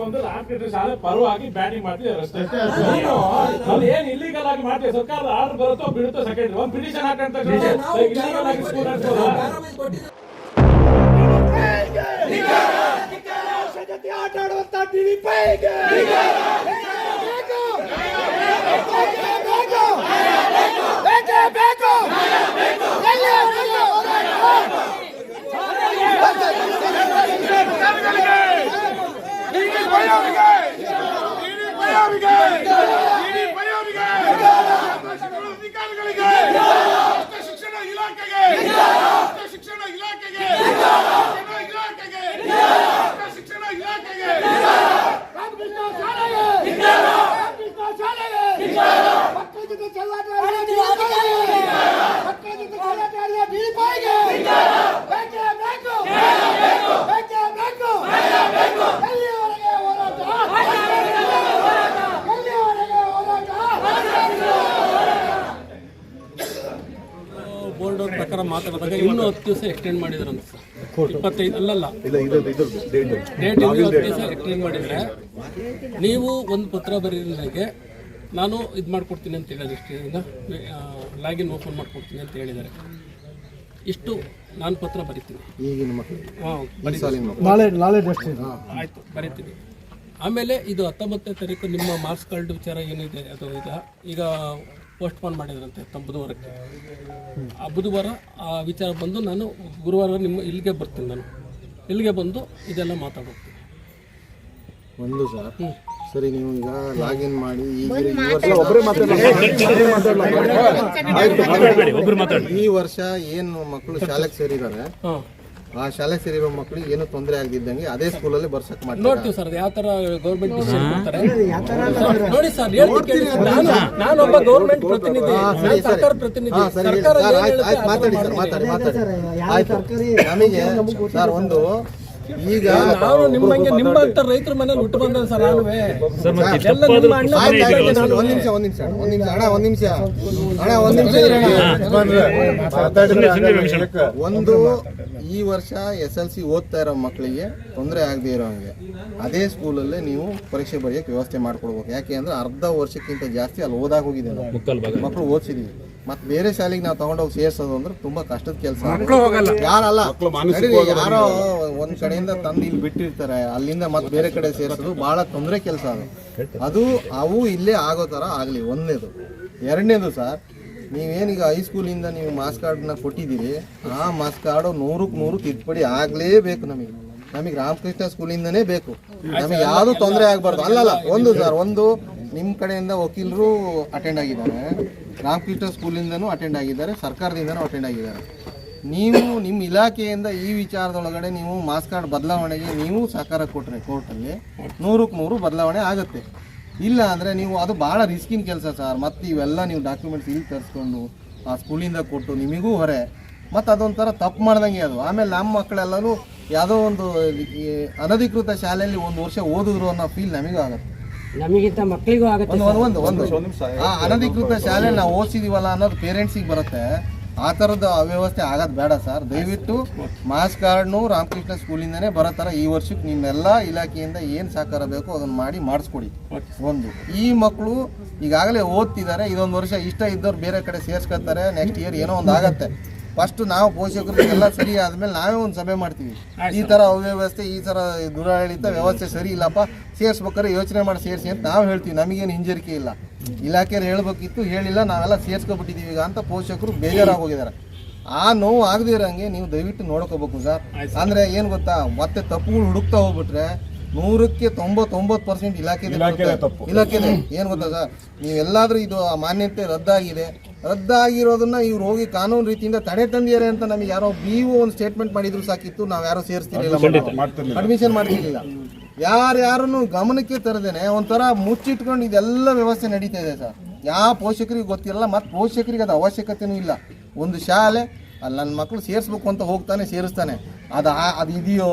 ಬಂದು ಶಾಲೆ ಪರವಾಗಿ ಬ್ಯಾಟಿಂಗ್ ಮಾಡ್ತಿದ್ದಾರೆ ಅಷ್ಟೇ ನೀನು ಅಲ್ಲಿ ಏನ್ ಇಲ್ಲಿಗಲ್ ಆಗಿ ಮಾಡ್ತೀವಿ ಸರ್ಕಾರದ ಆರ್ಡರ್ ಬರುತ್ತೋ ಬಿಡುತ್ತೋ ಒಂದು ಪಿಟಿಷನ್ ಹಾಕಂತ ಇಲ್ಲಿಗಲ್ ಆಗಿ ಸ್ಕೂಲ್ ನಡೆಸೋದಾ ಜೊತೆ ಆಟ ಆಡುವಂತ ಟಿವಿ ಪೈಗೆ ಶಿಕ್ಷಣ ಇಲಾಖೆಗೆ ಶಿಕ್ಷಣ ಇಲಾಖೆಗೆ ಶಿಕ್ಷಣ ಇಲಾಖೆಗೆ ಶಿಕ್ಷಣ ಇಲಾಖೆಗೆ ರಾಮಕೃಷ್ಣ ಶಾಲೆಗೆ ರಾಮಕೃಷ್ಣ ಶಾಲೆಗೆ ಮಕ್ಕಳ ಜೊತೆ ಚೆಲ್ಲಾಟ ಆಡುವ ಮಕ್ಕಳ ಜೊತೆ ಚೆಲ್ಲಾಟ ಆಡುವ ಟಿವಿ ಪೈಗೆ ಬೇಕೇ ಬೇಕು ಬೇಕೇ ಬೇಕು ಎಲ್ಲಿಯವರೆಗೆ ಹೋರಾಟ ಎಲ್ಲಿಯವರೆಗೆ ಹೋರಾಟ ಪ್ರಕಾರ ಮಾತಾಡಿದಾಗ ಇನ್ನೂ ಹತ್ತು ದಿವಸ ಎಕ್ಸ್ಟೆಂಡ್ ಮಾಡಿದ್ರಂತ ಸರ್. ಇಪ್ಪತ್ತೈದು ಅಲ್ಲಲ್ಲ ಡೇಟ್ ಹತ್ತು ದಿವಸ ಎಕ್ಸ್ಟೆಂಡ್ ಮಾಡಿದರೆ ನೀವು ಒಂದು ಪತ್ರ ಬರೀರಿ ನನಗೆ ನಾನು ಇದು ಮಾಡ್ಕೊಡ್ತೀನಿ ಅಂತ ಹೇಳಿದ್ರೆ ಇಷ್ಟು. ಲಾಗಿನ್ ಓಪನ್ ಮಾಡ್ಕೊಡ್ತೀನಿ ಅಂತ ಹೇಳಿದ್ದಾರೆ. ಇಷ್ಟು ನಾನು ಪತ್ರ ಬರಿತೀನಿ. ಈಗಿನ ಮಕ್ಕಳು ಆಯಿತು ಬರೀತೀನಿ. ಆಮೇಲೆ ಇದು ಹತ್ತೊಂಬತ್ತನೇ ತಾರೀಕು ನಿಮ್ಮ ಮಾರ್ಕ್ಸ್ ಕಾರ್ಡ್ ವಿಚಾರ ಏನಿದೆ ಅದು ಈಗ ಈಗ ಪೋಸ್ಟ್ಪೋನ್ ಮಾಡಿದ್ರಂತೆ ತಮ್ಮ ಬುಧವಾರಕ್ಕೆ ಆ ಬುಧವಾರ ಆ ವಿಚಾರ ಬಂದು ನಾನು ಗುರುವಾರ ನಿಮ್ಮ ಇಲ್ಲಿಗೆ ಬರ್ತೀನಿ ನಾನು ಇಲ್ಲಿಗೆ ಬಂದು ಇದೆಲ್ಲ ಮಾತಾಡೋಗ್ತೀನಿ ಒಂದು ಸರ್ ಸರಿ ನೀವು ಈಗ ಲಾಗಿನ್ ಮಾಡಿ ಈಗ ಈ ವರ್ಷ ಒಬ್ಬರೇ ಈ ವರ್ಷ ಏನು ಮಕ್ಕಳು ಶಾಲೆಗೆ ಸೇರಿದ್ದಾರೆ ಹಾಂ ಆ ಶಾಲೆ ಸೇರಿರೋ ಮಕ್ಕಳಿಗೆ ಏನು ತೊಂದರೆ ಆಗದಿದ್ದಂಗೆ ಅದೇ ಸ್ಕೂಲಲ್ಲಿ ಬರ್ಸಕ್ ಮಾಡಿ ನೋಡ್ತೀವಿ ಸರ್ ಅದು ಯಾವ ಥರ ಗೌರ್ಮೆಂಟ್ ಡಿಸಿಷನ್ ಕೊಡ್ತಾರೆ? ಸರ್, ನೋಡಿ ಸರ್ ಹೇಳ್ತೀನಿ ನಾನು ಒಬ್ಬ ಗೌರ್ಮೆಂಟ್ ಪ್ರತಿನಿಧಿ ನಾನು ಸರ್ಕಾರ ಪ್ರತಿನಿಧಿ. ಸರ್ಕಾರ ಮಾತಾಡಿ ಸರ್ ಮಾತಾಡಿ ಮಾತಾಡಿ. ಆಯ್ತು. ನಮಗೆ ಸರ್ ಒಂದು ಈಗ ನಾನು ನಿಮ್ಮಂಗೆ ನಿಮ್ಮಂತ ರೈತರ ಮನೇಲಿ ಹುಟ್ಟು ಬಂದ ಸರ್ ನಾನು. ಎಲ್ಲ ನಿಮ್ಮ ಅಣ್ಣ ಆಯ್ತು, ಆಯ್ತು, ಒಂದ್ ನಿಮಿಷ ಒಂದ್ ನಿಮಿಷ ಒಂದ್ ನಿಮಿಷ ಅಣ್ಣ ಒಂದ್ ನಿಮಿಷ. ಅಣ್ಣ ಒಂದ್ ನಿಮಿಷ. ಒಂದು ಈ ವರ್ಷ ಎಸ್ ಎಲ್ ಸಿ ಓದ್ತಾ ಇರೋ ಮಕ್ಕಳಿಗೆ ತೊಂದರೆ ಆಗದೆ ಇರೋಂಗೆ ಅದೇ ಸ್ಕೂಲಲ್ಲೇ ನೀವು ಪರೀಕ್ಷೆ ಬರೆಯಕ್ಕೆ ವ್ಯವಸ್ಥೆ ಮಾಡ್ಕೊಡ್ಬೇಕು. ಯಾಕೆ ಅಂದ್ರೆ ಅರ್ಧ ವರ್ಷಕ್ಕಿಂತ ಜಾಸ್ತಿ ಅಲ್ಲಿ ಓದಾಗ ಹೋಗಿದೆ. ಮಕ್ಕಳು ಓದಿಸಿದೀವಿ. ಮತ್ತೆ ಬೇರೆ ಶಾಲೆಗೆ ನಾವು ತಗೊಂಡೋಗಿ ಸೇರ್ಸೋದು ಅಂದ್ರೆ ತುಂಬಾ ಕಷ್ಟದ ಕೆಲಸ. ಯಾರಲ್ಲ? ಯಾರೋ ಒಂದ್ ಕಡೆಯಿಂದ ತಂದು ಇಲ್ಲಿ ಬಿಟ್ಟಿರ್ತಾರೆ. ಅಲ್ಲಿಂದ ಮತ್ತೆ ಬೇರೆ ಕಡೆ ಸೇರಿಸೋದು ಬಹಳ ತೊಂದರೆ ಕೆಲಸ ಅದು. ಅದು ಅವು ಇಲ್ಲೇ ಆಗೋ ತರ ಆಗ್ಲಿ ಒಂದನೇದು ಎರಡನೇದು ಸರ್ ನೀವೇನೀಗ ಹೈಸ್ಕೂಲಿಂದ ನೀವು ಮಾಸ್ ಕಾರ್ಡ್ನ ಕೊಟ್ಟಿದ್ದೀರಿ ಆ ಮಾಸ್ ಕಾರ್ಡು ನೂರಕ್ಕೆ ನೂರು ತಿದ್ದುಪಡಿ ಆಗಲೇಬೇಕು ನಮಗೆ. ನಮಗೆ ರಾಮಕೃಷ್ಣ ಸ್ಕೂಲಿಂದನೇ ಬೇಕು. ನಮಗೆ ಯಾವುದು ತೊಂದರೆ ಆಗಬಾರ್ದು. ಅಲ್ಲಲ್ಲ ಒಂದು ಸರ್ ಒಂದು ನಿಮ್ಮ ಕಡೆಯಿಂದ ವಕೀಲರು ಅಟೆಂಡ್ ಆಗಿದ್ದಾರೆ. ರಾಮಕೃಷ್ಣ ಸ್ಕೂಲಿಂದನೂ ಅಟೆಂಡ್ ಆಗಿದ್ದಾರೆ, ಸರ್ಕಾರದಿಂದನೂ ಅಟೆಂಡ್ ಆಗಿದ್ದಾರೆ. ನೀವು ನಿಮ್ಮ ಇಲಾಖೆಯಿಂದ ಈ ವಿಚಾರದೊಳಗಡೆ ನೀವು ಮಾಸ್ ಕಾರ್ಡ್ ಬದಲಾವಣೆಗೆ ನೀವು ಸಹಕಾರ ಕೊಟ್ಟರೆ ಕೋರ್ಟಲ್ಲಿ ನೂರಕ್ಕೆ ನೂರು ಬದಲಾವಣೆ ಆಗುತ್ತೆ. ಇಲ್ಲ ಅಂದರೆ ನೀವು ಅದು ಭಾಳ ರಿಸ್ಕಿನ ಕೆಲಸ ಸರ್. ಮತ್ತು ಇವೆಲ್ಲ ನೀವು ಡಾಕ್ಯುಮೆಂಟ್ಸ್ ಇಲ್ಲಿ ತರಿಸ್ಕೊಂಡು ಆ ಸ್ಕೂಲಿಂದ ಕೊಟ್ಟು ನಿಮಗೂ ಹೊರೆ. ಮತ್ತು ಅದೊಂಥರ ತಪ್ಪು ಮಾಡ್ದಂಗೆ ಅದು. ಆಮೇಲೆ ನಮ್ಮ ಮಕ್ಕಳೆಲ್ಲರೂ ಯಾವುದೋ ಒಂದು ಅನಧಿಕೃತ ಶಾಲೆಯಲ್ಲಿ ಒಂದು ವರ್ಷ ಓದಿದ್ರು ಅನ್ನೋ ಫೀಲ್ ನಮಗೂ ಆಗುತ್ತೆ. ನಮಗಿಂತ ಮಕ್ಕಳಿಗೂ ಆಗುತ್ತೆ ಒಂದು ಒಂದು ಒಂದು. ಒಂದು ಆ ಅನಧಿಕೃತ ಶಾಲೆ ನಾವು ಓದಿಸಿದೀವಲ್ಲ ಅನ್ನೋದು ಪೇರೆಂಟ್ಸಿಗೆ ಬರುತ್ತೆ. ಆ ಥರದ ಅವ್ಯವಸ್ಥೆ ಆಗೋದು ಬೇಡ ಸರ್. ದಯವಿಟ್ಟು ಮಾಸ್ ಕಾರ್ಡ್ನು ರಾಮಕೃಷ್ಣ ಸ್ಕೂಲಿಂದನೇ ಬರೋ ಥರ ಈ ವರ್ಷಕ್ಕೆ ನಿಮ್ಮೆಲ್ಲ ಇಲಾಖೆಯಿಂದ ಏನು ಸಹಕಾರ ಬೇಕೋ ಅದನ್ನು ಮಾಡಿ ಮಾಡಿಸ್ಕೊಡಿ. ಒಂದು. ಈ ಮಕ್ಕಳು ಈಗಾಗಲೇ ಓದ್ತಿದ್ದಾರೆ. ಇದೊಂದು ವರ್ಷ ಇಷ್ಟ ಇದ್ದವ್ರು ಬೇರೆ ಕಡೆ ಸೇರ್ಸ್ಕೊತಾರೆ ನೆಕ್ಸ್ಟ್ ಇಯರ್ ಏನೋ ಒಂದು ಆಗತ್ತೆ. ಫಸ್ಟ್ ನಾವು ಪೋಷಕರು ಎಲ್ಲ ಸರಿ ಆದ್ಮೇಲೆ ನಾವೇ ಒಂದು ಸಭೆ ಮಾಡ್ತೀವಿ. ಈ ಥರ ಅವ್ಯವಸ್ಥೆ ಈ ಥರ ದುರಾಡಳಿತ ವ್ಯವಸ್ಥೆ ಸರಿ ಇಲ್ಲಪ್ಪ ಸೇರ್ಸ್ಬೇಕಾದ್ರೆ ಯೋಚನೆ ಮಾಡಿ ಸೇರಿಸಿ ಅಂತ ನಾವು ಹೇಳ್ತೀವಿ. ನಮಗೇನು ಹಿಂಜರಿಕೆ ಇಲ್ಲ. ಇಲಾಖೆಯವ್ರು ಹೇಳ್ಬೇಕಿತ್ತು ಹೇಳಿಲ್ಲ ನಾವೆಲ್ಲ ಸೇರ್ಸ್ಕೊಬಿಟ್ಟಿದೀವಿ ಈಗ ಅಂತ ಪೋಷಕರು ಬೇಜಾರಾಗೋಗಿದ್ದಾರೆ ಆ ನೋವು ಆಗದೇ ಇರೋಂಗೆ ನೀವು ದಯವಿಟ್ಟು ನೋಡ್ಕೋಬೇಕು ಸರ್. ಅಂದರೆ ಏನು ಗೊತ್ತಾ ಮತ್ತೆ ತಪ್ಪುಗಳು ಹುಡುಕ್ತಾ ಹೋಗ್ಬಿಟ್ರೆ ನೂರಕ್ಕೆ ತೊಂಬತ್ತೊಂಬತ್ತು ಪರ್ಸೆಂಟ್ ಇಲಾಖೆ ಇಲಾಖೆ ಏನು ಗೊತ್ತಾ ಸರ್ ನೀವೆಲ್ಲಾದ್ರೂ ಇದು ಆ ಮಾನ್ಯತೆ ರದ್ದಾಗಿದೆ. ರದ್ದಾಗಿರೋದನ್ನ ಇವ್ರು ಹೋಗಿ ಕಾನೂನು ರೀತಿಯಿಂದ ತಡೆ ತಂದಿದ್ದಾರೆ ಅಂತ ನಮಗೆ ಯಾರೋ ಬಿ ಒಂದು ಸ್ಟೇಟ್ಮೆಂಟ್ ಮಾಡಿದ್ರು ಸಾಕಿತ್ತು ನಾವು ಯಾರೋ ಸೇರಿಸ್ತಿರ್ಲಿಲ್ಲ ಅಡ್ಮಿಷನ್ ಮಾಡ್ತಿರ್ಲಿಲ್ಲ. ಯಾರ್ಯಾರನ್ನು ಗಮನಕ್ಕೆ ತರದೇನೆ ಒಂಥರ ಮುಚ್ಚಿಟ್ಕೊಂಡು ಇದೆಲ್ಲ ವ್ಯವಸ್ಥೆ ನಡೀತಾ ಇದೆ ಸರ್. ಯಾವ ಪೋಷಕರಿಗೆ ಗೊತ್ತಿರಲ್ಲ ಮತ್ತು ಪೋಷಕರಿಗೆ ಅದು ಅವಶ್ಯಕತೆನೂ ಇಲ್ಲ. ಒಂದು ಶಾಲೆ ಅಲ್ಲಿ ನನ್ನ ಮಕ್ಕಳು ಸೇರಿಸ್ಬೇಕು ಅಂತ ಹೋಗ್ತಾನೆ ಸೇರಿಸ್ತಾನೆ. ಅದು ಅದು ಇದೆಯೋ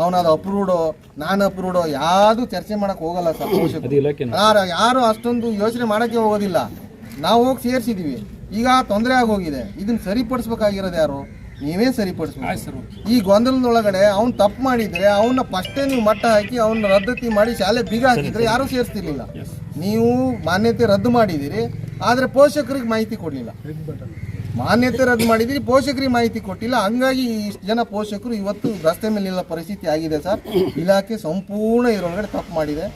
ಅವನದು ಅಪ್ರೂವ್ಡೋ ನಾನು ಅಪ್ರೂವ್ಡೋ ಯಾವುದು ಚರ್ಚೆ ಮಾಡೋಕ್ಕೆ ಹೋಗಲ್ಲ ಸರ್ ಪೋಷಕರು. ಯಾರು ಯಾರು ಅಷ್ಟೊಂದು ಯೋಚನೆ ಮಾಡೋಕ್ಕೆ ಹೋಗೋದಿಲ್ಲ. ನಾವು ಹೋಗಿ ಸೇರಿಸಿದೀವಿ. ಈಗ ತೊಂದರೆ ಆಗೋಗಿದೆ. ಇದನ್ನ ಸರಿಪಡಿಸ್ಬೇಕಾಗಿರೋದು ಯಾರು? ನೀವೇ ಸರಿಪಡಿಸ್ಬೇಕು. ಸರ್ ಈ ಗೊಂದಲದೊಳಗಡೆ ಅವ್ನು ತಪ್ಪು ಮಾಡಿದ್ರೆ ಅವನ್ನ ಫಸ್ಟೇ ನೀವು ಮಟ್ಟ ಹಾಕಿ ಅವನ್ನ ರದ್ದತಿ ಮಾಡಿ ಶಾಲೆ ಬೀಗ ಹಾಕಿದ್ರೆ ಯಾರೂ ಸೇರಿಸ್ತಿರ್ಲಿಲ್ಲ. ನೀವು ಮಾನ್ಯತೆ ರದ್ದು ಮಾಡಿದ್ದೀರಿ ಆದರೆ ಪೋಷಕರಿಗೆ ಮಾಹಿತಿ ಕೊಡಲಿಲ್ಲ. ಮಾನ್ಯತೆ ರದ್ದು ಮಾಡಿದ್ರಿ ಪೋಷಕರಿಗೆ ಮಾಹಿತಿ ಕೊಟ್ಟಿಲ್ಲ. ಹಂಗಾಗಿ ಇಷ್ಟು ಜನ ಪೋಷಕರು ಇವತ್ತು ರಸ್ತೆ ಮೇಲಿಲ್ಲ ಪರಿಸ್ಥಿತಿ ಆಗಿದೆ ಸರ್. ಇಲಾಖೆ ಸಂಪೂರ್ಣ ಇದರೊಳಗಡೆ ತಪ್ಪು ಮಾಡಿದೆ.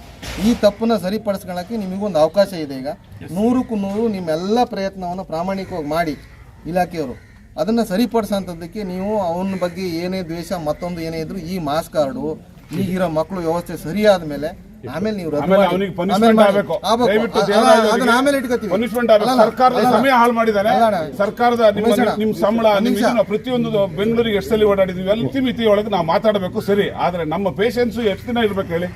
ಈ ತಪ್ಪನ್ನ ಸರಿಪಡಿಸ್ಕೊಳಕ್ಕೆ ನಿಮಗೊಂದು ಅವಕಾಶ ಇದೆ ಈಗ. ನೂರಕ್ಕೂ ನೂರು ನಿಮ್ಮೆಲ್ಲ ಪ್ರಯತ್ನವನ್ನು ಪ್ರಾಮಾಣಿಕವಾಗಿ ಮಾಡಿ ಇಲಾಖೆಯವರು. ಅದನ್ನು ಸರಿಪಡಿಸೋಂಥದ್ದಕ್ಕೆ ನೀವು ಅವನ ಬಗ್ಗೆ ಏನೇ ದ್ವೇಷ ಮತ್ತೊಂದು ಏನೇ ಇದ್ದರೂ ಈ ಮಾಸ್ ಕಾರ್ಡು ಈಗಿರೋ ಮಕ್ಕಳು ವ್ಯವಸ್ಥೆ ಸರಿಯಾದ ಮೇಲೆ ಆಮೇಲೆ ನೀವು ಆಮೇಲೆ. ಅವನಿಗೆ. ಆಗ್ಬೇಕು. ದಯವಿಟ್ಟು ಅದನ್ನ ಆಮೇಲೆ ಇಟ್ಕೋತೀವಿ. ಆಗ್ಬೇಕು. ಸರ್ಕಾರದ ಸಮಯ ಹಾಳು ಮಾಡಿದ್ದಾನೆ. ಅಲ್ಲ, ಅಲ್ಲ. ಸರ್ಕಾರದ ನಿಮ್ಮ ನಿಮ್ಮ ಸಂಬಳ ನಿಮ್ಮ ಪ್ರತಿಯೊಂದು ಬೆಂಗಳೂರಿಗೆ ಎಷ್ಟು ಸಲ ಓಡಾಡಿದ್ವಿ ಅಲ್ಲಿ ಮಿತಿ ಒಳಗೆ ನಾವು ಮಾತಾಡಬೇಕು ಸರಿ. ಆದ್ರೆ ನಮ್ಮ ಪೇಷನ್ಸ್ ಎಷ್ಟು ದಿನ ಇರ್ಬೇಕು ಹೇಳಿ.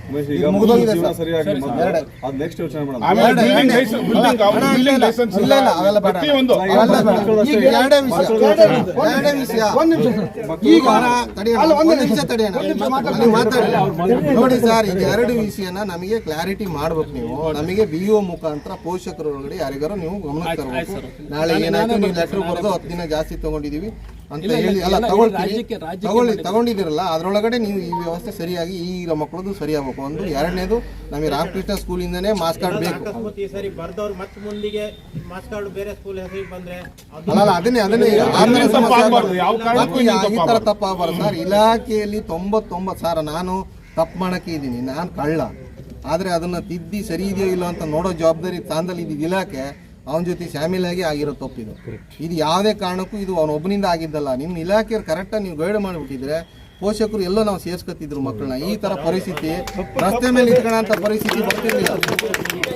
ಆಮೇಲೆ. Building building license. ಪ್ರತಿಯೊಂದು. ಈಗ ವಿಷಯ. ವಿಷಯ. ತಡೆಯೋಣ. ಒಂದು ನಿಮಿಷ ತಡೆಯೋಣ. ಮಾತಾಡಿ. ನೋಡಿ ಸರ್ ಈಗ ಎರಡು ವಿಷಯನ ನಮಗೆ ಕ್ಲಾರಿಟಿ ಮಾಡ್ಬೇಕು ನೀವು. ನಮಗೆ ಬಿ ಒ ಮುಖಾಂತರ ಪೋಷಕರ ಒಳಗಡೆ ಯಾರಿಗಾರು ನೀವು ಗಮನ ತರಬೇಕು. ನಾಳೆ ಏನಾದ್ರು ನೀವು ಲೆಟರ್ ಬರೆದು ಹತ್ತು ದಿನ ಜಾಸ್ತಿ ತಗೊಂಡಿದೀವಿ ಅಂತ ಹೇಳಿ ಅಲ್ಲ ತಗೊಳ್ತೀವಿ ತಗೊಳ್ತೀರಿ ತಗೊಳ್ಳಿ ತಗೊಂಡಿದ್ದೀರಲ್ಲ ಅದರೊಳಗಡೆ ನೀವು ಈ ವ್ಯವಸ್ಥೆ ಸರಿಯಾಗಿ ಈ ಮಕ್ಕಳದು ಸರಿಯಾಗಬೇಕು ಒಂದು ಎರಡನೇದು ನಮಗೆ ರಾಮಕೃಷ್ಣ ಸ್ಕೂಲಿಂದನೇ ಮಾಸ್ ಕಾರ್ಡ್ ಬೇಕು. ಈ ಸರಿ ಬರ್ದವ್ರು ಮತ್ತೆ ಮುಂದಿಗೆ ಮಾರ್ಕ್ಸ್ ಬೇರೆ ಸ್ಕೂಲ್ ಹೆಸರಿಗೆ ಬಂದ್ರೆ ಅಲ್ಲ ಅಲ್ಲ, ಅದನ್ನೇ ಅದನ್ನೇ ಈ ತರ. ತಪ್ಪಾಗಬಾರ್ದು. ಸರ್ ಇಲಾಖೆಯಲ್ಲಿ ತೊಂಬತ್ತೊಂಬತ್ತು ಸಾವಿರ ನಾನು ತಪ್ಪು ಮಾಡಕ್ಕೆ ಇದ್ದೀನಿ. ನಾನು ಕಳ್ಳ. ಆದರೆ ಅದನ್ನು ತಿದ್ದಿ ಸರಿ ಇದೆಯೋ ಇಲ್ಲೋ ಅಂತ ನೋಡೋ ಜವಾಬ್ದಾರಿ ತಾಂದಲ್ಲಿ ಇದ್ದಿದ್ದು ಇಲಾಖೆ ಅವನ ಜೊತೆ ಆಗಿ ಆಗಿರೋ ತಪ್ಪಿದು. ಇದು ಯಾವುದೇ ಕಾರಣಕ್ಕೂ ಇದು ಅವನೊಬ್ಬನಿಂದ ಆಗಿದ್ದಲ್ಲ. ನಿಮ್ಮ ಇಲಾಖೆಯವ್ರು ಕರೆಕ್ಟಾಗಿ ನೀವು ಗೈಡ್ ಮಾಡಿಬಿಟ್ಟಿದ್ರೆ ಪೋಷಕರು ಎಲ್ಲೋ ನಾವು ಸೇರ್ಸ್ಕೊತಿದ್ರು ಮಕ್ಕಳನ್ನ ಈ ಥರ ಪರಿಸ್ಥಿತಿ ರಸ್ತೆ ಮೇಲೆ ಇಟ್ಕೊಳ್ಳೋ ಪರಿಸ್ಥಿತಿ ಬರ್ತಿರ್ಲಿಲ್ಲ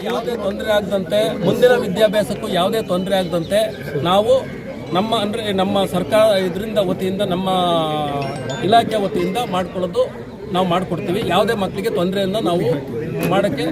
ಯಾವುದೇ ತೊಂದರೆ ಆಗದಂತೆ ಮುಂದಿನ ವಿದ್ಯಾಭ್ಯಾಸಕ್ಕೂ ಯಾವುದೇ ತೊಂದರೆ ಆಗದಂತೆ ನಾವು ನಮ್ಮ ಅಂದರೆ ನಮ್ಮ ಸರ್ಕಾರ ಇದರಿಂದ ವತಿಯಿಂದ ನಮ್ಮ ಇಲಾಖೆ ವತಿಯಿಂದ ಮಾಡ್ಕೊಳ್ಳೋದು ನಾವು ಮಾಡಿಕೊಡ್ತೀವಿ. ಯಾವುದೇ ಮಕ್ಕಳಿಗೆ ತೊಂದರೆಯಿಂದ ನಾವು ಮಾಡೋಕ್ಕೆ